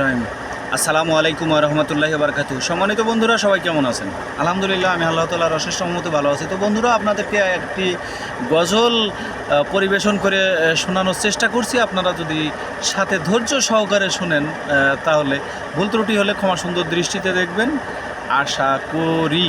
রহিম। আসসালামু আলাইকুম রাহমাতুল্লাহি ওয়া বারাকাতুহু। সম্মানিত বন্ধুরা, সবাই কেমন আছেন? আলহামদুলিল্লাহ, আমি আল্লাহ তাআলার অশেষ রহমতে ভালো আছি। তো বন্ধুরা, আপনাদেরকে একটি গজল পরিবেশন করে শোনানোর চেষ্টা করছি। আপনারা যদি সাথে ধৈর্য সহকারে শুনেন তাহলে ভুল ত্রুটি হলে ক্ষমা সুন্দর দৃষ্টিতে দেখবেন। আশা করি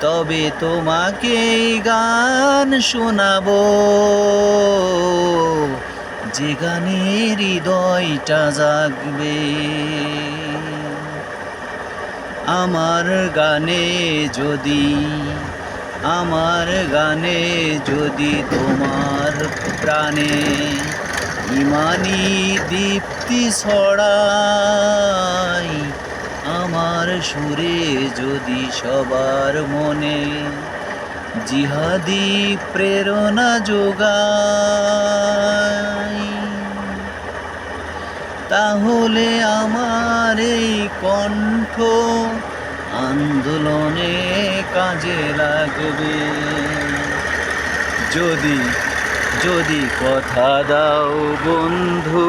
তবে তোমাকে গান শোনাবো। যে গানে হৃদয়টা জাগবে। আমার গানে যদি, আমার গানে যদি তোমার প্রাণে ইমানি দীপ্তি ছড়াই আমার সুরে যদি সবার মনে জিহাদি প্রেরণা যোগায়, তাহলে আমার এই কণ্ঠ আন্দোলনে কাজে লাগবে। যদি যদি কথা দাও বন্ধু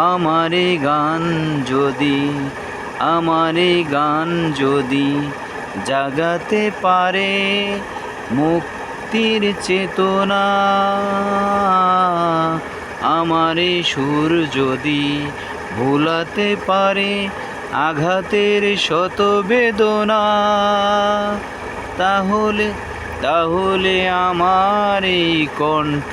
আমার গান যদি, আমার গান যদি জাগাতে পারে মুক্তির চেতনা। আমার সুর যদি ভুলাতে পারে আঘাতের শত বেদনা তাহলে তাহলে আমার এই কণ্ঠ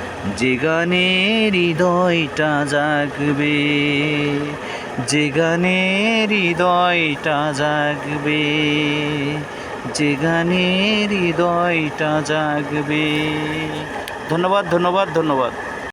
যে গানে হৃদয়টা জাগবে, যে গানে হৃদয়টা জাগবে, যে গানে হৃদয়টা জাগবে। ধন্যবাদ ধন্যবাদ ধন্যবাদ।